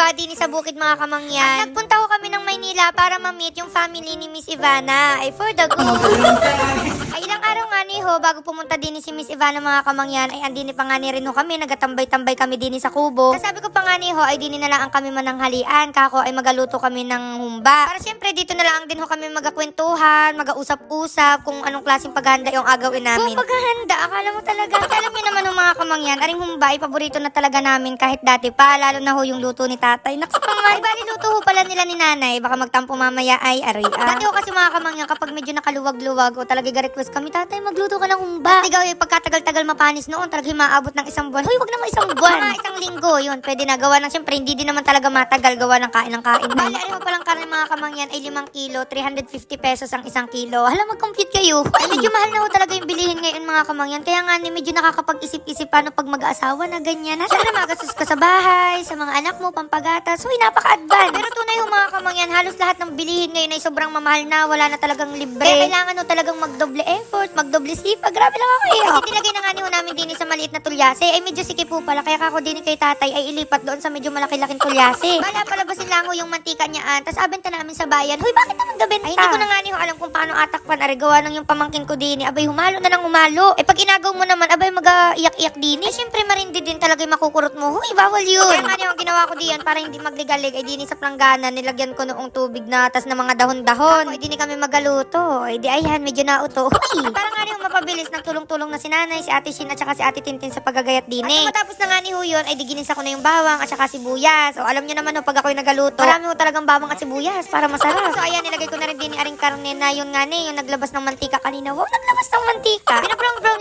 iba din sa bukid mga kamangyan. At nagpunta ho kami ng Maynila para ma-meet yung family ni Miss Ivana. Ay for the good. Ilang araw nga ni ho, bago pumunta din si Miss Ivana mga kamangyan, ay andini pa nga ni rin ho kami, nagatambay-tambay kami din sa kubo. Tapos sabi ko pa nga ni ho, ay dini na lang ang kami mananghalian, kako ay magaluto kami ng humba. Para syempre dito na lang din ho kami magakwentuhan, mag-usap-usap kung anong klaseng paghahanda yung agawin namin. Kung paghahanda, akala mo talaga. At alam niyo naman ho mga kamangyan, aring humba ay paborito na talaga namin kahit dati pa, lalo na ho yung luto ni tatay. Naks pa nga, bali luto ho pala nila ni nanay, baka magtampo mamaya ay aray. ah. Dati ho kasi mga kamangyan, kapag medyo nakaluwag-luwag o talaga ga-request kami, tatay magluto ka ng humba. Ikaw yung pagkatagal-tagal mapanis noon, talaga maabot ng isang buwan. Hoy, wag naman isang buwan. Mga isang linggo, yun, pwede na gawa ng, syempre, hindi din naman talaga matagal gawa ng kain ng kain. Bali, ano mo palang karne mga kamangyan ay 5 kilo, 350 pesos ang isang kilo. Hala, mag-compute kayo. Ay, medyo mahal na ho talaga yung bilihin ngayon mga kamangyan. Kaya nga, ni, medyo nakakapag-isip-isip paano pag mag-aasawa na ganyan. Siyempre, magastos ka sa bahay, sa mga anak mo, pampagatas. Uy, napaka-advance. Pero tunay ho mga kamangyan, halos lahat ng bilihin ngayon ay sobrang mamahal na, wala na talagang libre. Kaya kailangan ho talagang magdoble effort, magdoble sipag. Grabe lang ako eh. Kasi nilagay na nga ni namin din sa maliit na tulyase. Ay medyo sikip po pala, kaya kako din kay tatay ay ilipat doon sa medyo malaki-laking tulyase. Bala palabasin lang ho yung mantika niyaan, tas abenta namin sa bayan. Hoy, bakit naman gabenta? Ay, hindi ko na nga ni alam kung paano atakpan. Ari, gawa ng yung pamangkin ko din. Abay, humalo na nang humalo. Eh, pag inagaw mo naman, abay, mag-iyak-iyak din. Eh, syempre, marindi din talaga yung makukurot mo. Huy, bawal yun. Kaya nga ang ginawa ko diyan para hindi magligalig. Ay, dini sa planggana, nilagyan ko noong tubig na, tas na mga dahon-dahon. Ay, dini kami magaluto. Ay, di ayan, medyo nauto. Parang nga ni ho, mapabilis. Nagtulong-tulong na si nanay, si ate Shin, at saka si ate Tintin sa pagagayat din eh. At matapos na nga ni ho yun, ay diginisa ko na yung bawang at saka sibuyas. So, alam niyo naman ho, pag ako'y nagaluto, marami ho talagang bawang at sibuyas para masarap. So, ayan, nilagay ko na rin din yung aring karne na yun nga ni, yung naglabas ng mantika kanina. Wow, naglabas ng mantika. Pinabrown-brown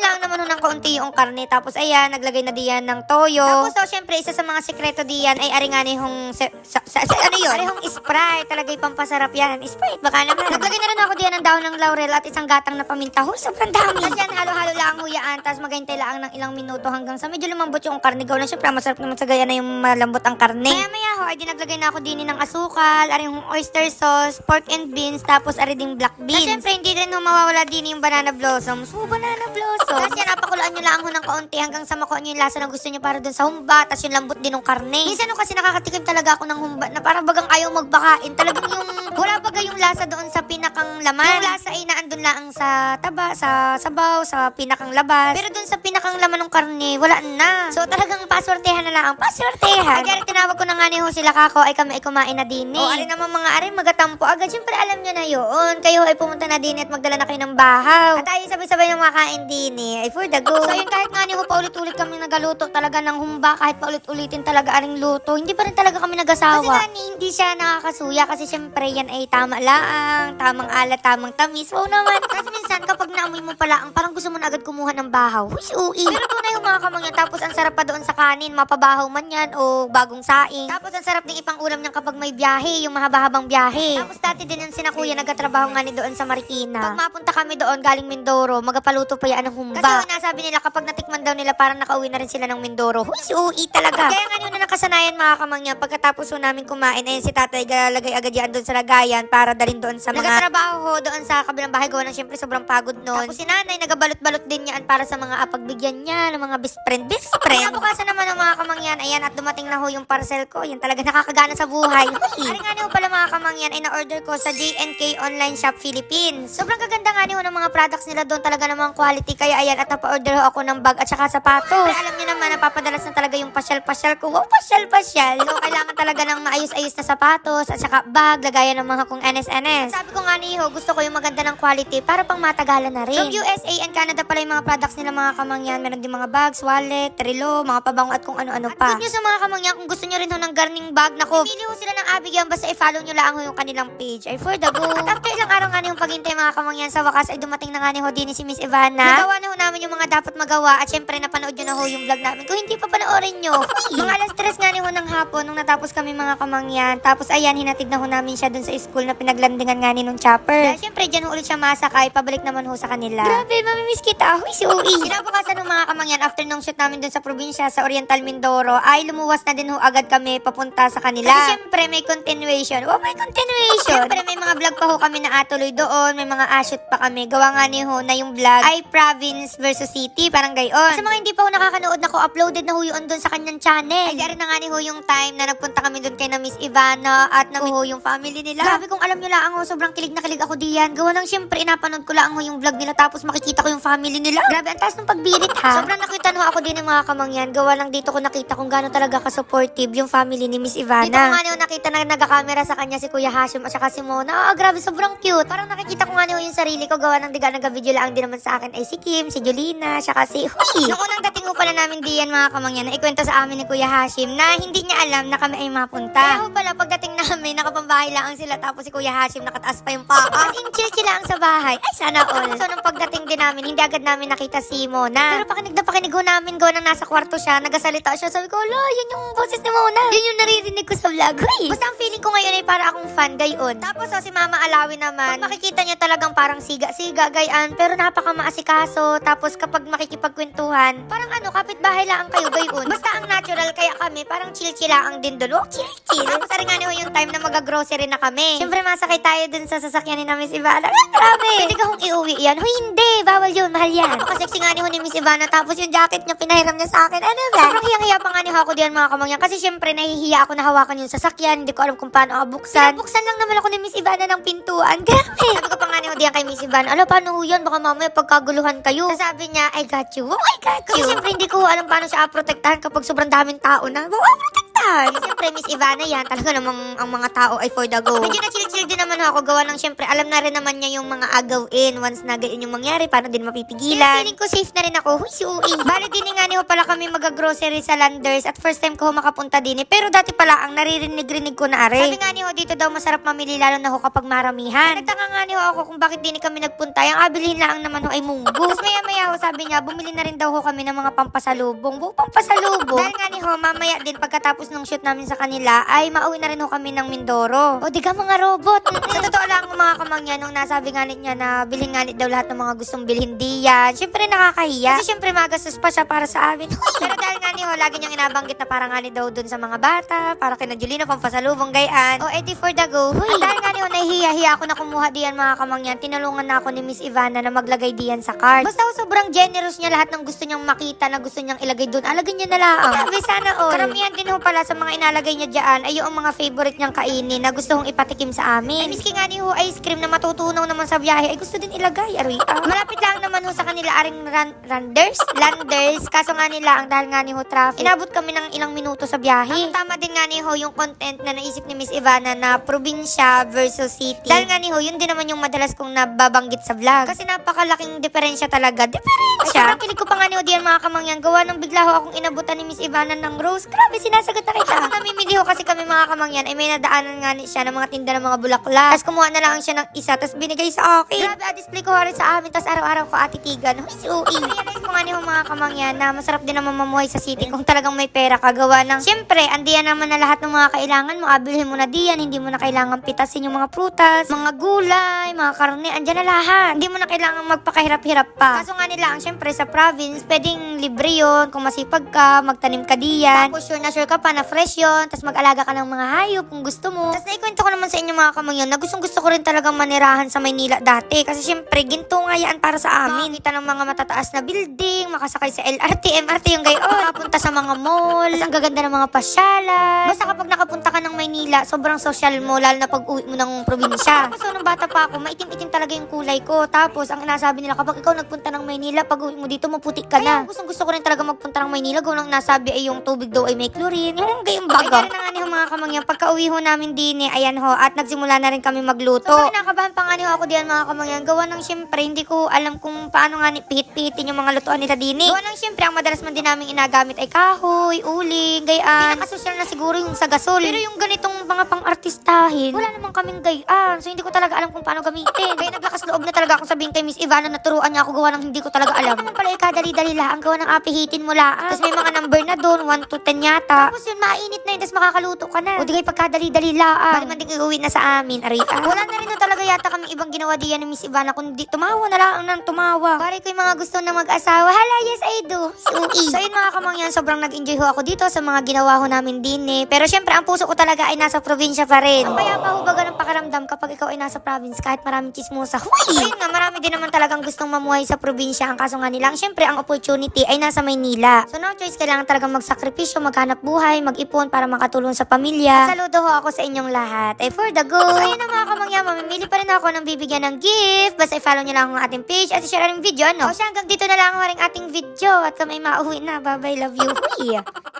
lang naman ho ng kaunti yung karne. Tapos, ayan, naglagay na diyan ng toyo. Tapos, so, syempre, isa sa mga sekreto diyan ay aring nga ni hong, sa, sa, sa, sa- ano yun? Aring hong Sprite. Talaga yung pampasarap yan. Sprite, baka naman. Naglagay na rin ako diyan ng dahon ng laurel at isang gatang na paminta. Huy, sobrang dami. Tapos yan, halo-halo lang ang huyaan. Tapos maghintay lang ng ilang minuto hanggang sa medyo lumambot yung karne. Gaw lang, syempre, masarap naman sa gaya na yung malambot ang karne. Maya maya ho, ay di naglagay na ako din ng asukal, aring yung oyster sauce, pork and beans, tapos ari ding black beans. At syempre, hindi ho mawawala din yung banana blossoms. Oh, banana blossoms. Tapos yan, napakulaan nyo lang ho ng kaunti hanggang sa makuha nyo yung lasa na gusto nyo para dun sa humba. Tapos yung lambot din ng karne. Minsan ho kasi nakakatikim talaga ako ng humba na parang bagang ayaw magbakain. Talagang yung wala baga yung lasa doon sa pinakang laman. Yung lasa ay naandun lang sa taba, sa sabaw, sa pinakang labas. Pero doon sa pinakang laman ng karne, wala na. So talagang paswertehan na lang ang paswertehan. Kaya tinawag ko na nga ni ho sila kako ay kami ay kumain na din eh. O ari naman mga ari magatampo agad. Siyempre alam nyo na yun. Kayo ay pumunta na din at magdala na kayo ng bahaw. At tayo sabay-sabay ng makain din eh. Ay for the go. So yun kahit nga ni ho paulit-ulit kami nagaluto talaga ng humba kahit paulit-ulitin talaga aring luto. Hindi pa rin talaga kami nag-asawa. Kasi nga ni, hindi siya nakakasuya kasi siyempre yan ay tama laang, tamang alat, tamang tamis. Wow naman. Kasi minsan kapag naamoy mo pala ang parang gusto mo na agad kumuha ng bahaw. Si ui. Pero tunay yung mga kamangyan. Tapos ang sarap pa doon sa kanin, mapabahaw man yan o bagong saing. Tapos ang sarap ding ipang ulam niyan kapag may biyahe, yung mahaba-habang biyahe. Tapos dati din yung sinakuya, nagkatrabaho nga ni doon sa Marikina. Pag mapunta kami doon, galing Mindoro, magapaluto pa yan ng humba. Kasi yung nasabi nila, kapag natikman daw nila, parang nakauwi na rin sila ng Mindoro. Huy, si ui talaga. Kaya nga yun na nakasanayan mga kamangyan, pagkatapos namin kumain, ayun si tatay galalagay agad yan doon sa lagayan para dalhin doon sa mga... Nagkatrabaho ho doon sa kabilang bahay gawa ng syempre sobrang pagod noon. Tapos si nanay, nagabalot-balot din yan para sa mga apagbigyan niya ng mga best friend. Best friend? Kinabukasan naman ng mga kamangyan, ayan at dumating na ho yung parcel ko. Yan talaga nakakagana sa buhay. Ari nga ho pala mga kamangyan, ay na-order ko sa JNK Online Shop Philippines. Sobrang kaganda nga ho ng mga products nila doon talaga namang quality. Kaya ayan, at napa-order ho ako ng bag at saka sapatos. Pero alam niyo naman, napapadalas na talaga yung pasyal-pasyal ko. Wow, pasyal-pasyal. So, kailangan talaga ng maayos-ayos na sapatos at saka bag, lagayan ng mga kung NSNS. Sabi ko nga ni ho, gusto ko yung maganda ng quality para pang matagalan na rin. From USA and Canada pala yung mga products nila mga kamangyan. Meron din mga bags, wallet, relo, mga pabango at kung ano-ano pa. At good news sa mga kamangyan, kung gusto nyo rin ho ng gardening bag, nako, pili ho sila ng Abigail basta i-follow nyo lang ho yung kanilang page. Ay, for the go. At after ilang araw nga yung paghintay mga kamangyan, sa wakas ay dumating na nga ni ho din si Miss Ivana. Nagawa na ho namin yung mga dapat magawa at syempre napanood nyo na ho yung vlog namin. Kung hindi pa panoorin nyo, mga alas tres nga ni ho ng hapon nung natapos kami mga kamangyan. Tapos ayan, hinatid na ho namin siya dun sa school na pinaglandingan nga ni nung chopper. Dahil syempre dyan ho ulit siya masakay, pabalik naman ho sa kanila. Grabe, mamimiss kita. Huy, si Ui. Kinabukasan ng mga kamangyan, after nung shoot namin dun sa probinsya, sa Oriental Mindoro, ay lumuwas na din ho agad kami papunta sa kanila. Kasi syempre may continuation. Oh, may continuation. Syempre may mga vlog pa ho kami na atuloy doon, may mga ashoot pa kami. Gawa nga ni ho na yung vlog ay province versus city, parang gayon. Sa mga hindi pa ho nakakanood na ko, uploaded na ho yun doon sa kanyang channel. Ay, na nga ni ho ho yung time na nagpunta kami doon kay na Miss Ivana at na ho yung family nila. Grabe kung alam nyo lang ho, sobrang kilig na kilig ako diyan. Gawa lang syempre, inapanood ko lang ho yung vlog nila tapos makikita ko yung family nila. Grabe, ang taas ng pagbirit ha. Sobrang nakita ho ako din ng mga kamangyan. Gawa lang dito ko nakita kung gaano talaga ka-supportive yung family ni Miss Ivana. Dito ko nga ho nakita na nagka-camera sa kanya si Kuya Hashim at saka si Mona. Ah, grabe, sobrang cute. Parang nakikita ko nga ho yung sarili ko. Gawa ng diga nag-video lang din naman sa akin ay si Kim, si Julina, saka si Huy. Noong unang dating ko pala namin diyan mga kamangyan na ikwento sa amin ni Kuya Hashim na hindi niya alam na kami ay mapunta. Kaya ho pala pagdating namin nakapambahay lang sila tapos si Kuya Hashim nakataas pa yung paa. As in chill sila ang sa bahay. Ay sana all. So nung pagdating din namin hindi agad namin nakita si Mona. Pero pakinig na pakinig ho namin go nang nasa kwarto siya nagasalita siya. Sabi ko, ala yun yung boses ni Mona. Yun yung naririnig ko sa vlog. Huy. Basta ang feeling ko ngayon ay para akong fan gayon. Tapos oh, si Mama Alawi naman. Pag makikita niya talagang parang siga-siga gayan pero napaka maasikaso. Tapos kapag makikipagkwentuhan, parang ano, kapitbahay lang kayo gayon. Basta ang natural kaya kami, parang chill-chillaang din doon. Oh, chill-chill. Tapos aring nga ho yung time na mag-grocery na kami. Siyempre, masakay tayo dun sa sasakyan ni na Miss Ivana. Ay, grabe! Pwede ka hong iuwi yan. Hoy, hindi! Bawal yun. Mahal yan. Napakasexy nga ni ho ni Miss Ivana. Tapos yung jacket niya, pinahiram niya sa akin. Ano ba? Sobrang hiyang-hiya pa nga ni ho ako diyan mga kamangyan. Kasi siyempre, nahihiya ako na hawakan yung sasakyan. Hindi ko alam kung paano ako buksan. Buksan lang naman ako ni Miss Ivana ng pintuan. Grabe! Sabi ko pa nga ni diyan kay Miss Ivana. Ano, paano ho yun? Baka mamaya pagkaguluhan kayo. So, sabi niya, I got you. Oh, I got you. Kasi siyempre, hindi ko alam paano siya protektahan kapag sobrang daming tao na. Oh, protektahan. Eh, Siyempre, Miss Ivana yan. Talaga namang ang mga tao ay for the go. Medyo na chill-chill din naman ako. Gawa ng siyempre, alam na rin naman niya yung mga agawin. Once na ganyan yung mangyari, paano din mapipigilan. Kaya feeling ko safe na rin ako. Huy, si Ui. Bali din nga ni ho pala kami mag-grocery sa Landers at first time ko makapunta din eh. Pero dati pala, ang naririnig-rinig ko na are. Sabi nga ni ho, dito daw masarap mamili lalo na ho kapag maramihan. Nagtaka nga ni ho ako kung bakit din kami nagpunta. Yung abilihin lang naman ho ay munggo. Tapos maya-maya ho, sabi niya, bumili na rin daw ho kami ng mga pampasalubong. Bu, pampasalubong. Dahil nga ni ho, mamaya din pagkatapos ng shoot namin sa kanila, ay mauwi na rin ho kami ng Mindoro. O di ka mga robot. sa totoo lang mga kamangyan, nung nasabi nga niya na bilhin nga daw lahat ng mga gustong bilhin diyan. Siyempre nakakahiya. Kasi siyempre magastos pa siya para sa amin. Pero dahil nga ni ho, lagi niyang inabanggit na parang nga ni daw dun sa mga bata, para kina Julina, pampasalubong, gayaan. O edi for the go. Huy. At dahil nga ni ho, nahihiya-hiya ako na kumuha diyan mga kamangyan. Tinulungan na ako ni Miss Ivana na maglagay diyan sa card. Basta sobrang generous niya lahat ng gusto niyang makita na gusto niyang ilagay doon. Alagay niya na lang. Grabe sana all. Karamihan din ho pala sa mga inalagay niya diyan ay yung mga favorite niyang kainin na gusto kong ipatikim sa amin. Ay, miski nga ni ho ice cream na matutunaw naman sa biyahe ay gusto din ilagay. Ari, ah. Malapit lang naman ho sa kanila aring ran randers, landers. Kaso nga nila ang dahil nga ni ho traffic. Inabot kami ng ilang minuto sa biyahe. Ang tama din nga ni ho yung content na naisip ni Miss Ivana na probinsya versus city. Dahil nga ni ho, yun din naman yung madalas kong nababanggit sa vlog. Kasi napakalaking diferensya talaga. Diferensya? Ay, sobrang kilig ko pa nga ni ho diyan mga kamangyan. Gawa nang bigla ho akong inabutan ni Miss Ivana ng rose. Grabe, sinasagot kita. Habang namimili ho kasi kami mga kamangyan, ay may nadaanan nga ni siya ng mga tinda ng mga bulaklak. Tapos kumuha na lang siya ng isa, tapos binigay sa akin. Grabe, a-display ko rin sa amin, tapos araw-araw ko atitigan. Huy, si Ui. Realize ko nga ni ho mga kamangyan na masarap din naman mamuhay sa city kung talagang may pera kagawa ng... Siyempre, andiyan naman na lahat ng mga kailangan mo. Abilhin mo na diyan, hindi mo na kailangan pitasin yung mga prutas, mga gulay, mga karne, andyan na lahat. Hindi mo na kailangan magpakahirap-hirap pa. Kaso nga nila, ang siyempre sa province, pwedeng libre yun. Kung masipag ka, magtanim ka diyan. Tapos sure na sure ka pa na fresh yun. Tapos mag-alaga ka ng mga hayop kung gusto mo. Tapos naikwento ko naman sa inyo mga kamangyan na gustong gusto ko rin talagang manirahan sa Maynila dati. Kasi siyempre, ginto nga yan para sa amin. Makikita ng mga matataas na building, makasakay sa LRT, MRT yung gayon. Makapunta sa mga mall. Tapos ang gaganda ng mga pasyalan. Basta kapag nakapunta ka ng Maynila, sobrang social mo, lalo na pag uwi mo ng probinsya. Tapos so, nung bata pa ako, maitim-itim talaga yung kulay ko. Tapos ang nasabi nila, kapag ikaw nagpunta ng Maynila, pag uwi mo dito, maputik ka na. Kaya gustong gusto ko rin talaga magpunta ng Maynila. Gawa nang nasabi ay yung tubig daw ay may chlorine. Yung gayong baga. Ay, na nga ni ho, mga kamangyan. Pagka uwi ho namin din eh, ayan ho, at nagsimula na rin kami magluto. So, nakabahan pa nga ni ho ako diyan mga kamangyan. Gawa nang syempre, hindi ko alam kung paano nga ni pihit-pihitin yung mga lutuan nila din eh. Gawa nang syempre, ang madalas man din namin inagamit ay kahoy, uling, gayaan. Pinakasosyal na siguro yung sa gasol. Pero yung ganitong mga pang-artistahin, wala namang kaming gayaan. So, hindi ko talaga alam kung paano gamitin. Kaya naglakas loob na talaga akong sabihin kay Miss Ivana na turuan niya ako gawa ng hindi ko talaga alam. Naman pala ikadali-dali lang, gawa ng apihitin mo lang. Tapos may mga number na doon, 1 to 10 yata. Tapos yun, mainit na yun, tapos makakaluto ka na. O di kayo pagkadali-dali lang. Bali man din iuwi na sa amin, ari. Ah. Wala na rin na talaga yata kami ibang ginawa diyan ni Miss Ivana, kundi tumawa na lang nang tumawa. Pare ko yung mga gusto na mag-asawa? Hala, yes I do. Sui. So yun mga kamangyan, sobrang nag-enjoy ho ako dito sa mga ginawa ho namin din eh. Pero syempre, ang puso ko talaga ay nasa probinsya pa rin. Ang payapa ho baga ng pakaramdam kapag ikaw ay nasa province kahit maraming chismosa. Huy! So yun nga, marami din naman talagang gustong mamuhay sa probinsya. Ang kaso nga nilang, syempre, ang opportunity ay nasa Maynila. So no choice, kailangan talagang magsakripisyo, maghanap buhay, mag-ipon para makatulong sa pamilya. At saludo ho ako sa inyong lahat. Ay for the go. So ayun na mga kamangyan, mamimili pa rin ako ng bibigyan ng gift. Basta i-follow nyo lang ang ating page at i-share ang video, ano? O siya, hanggang dito na lang ang ating video at kami mauwi na. Bye-bye, love you. Huy!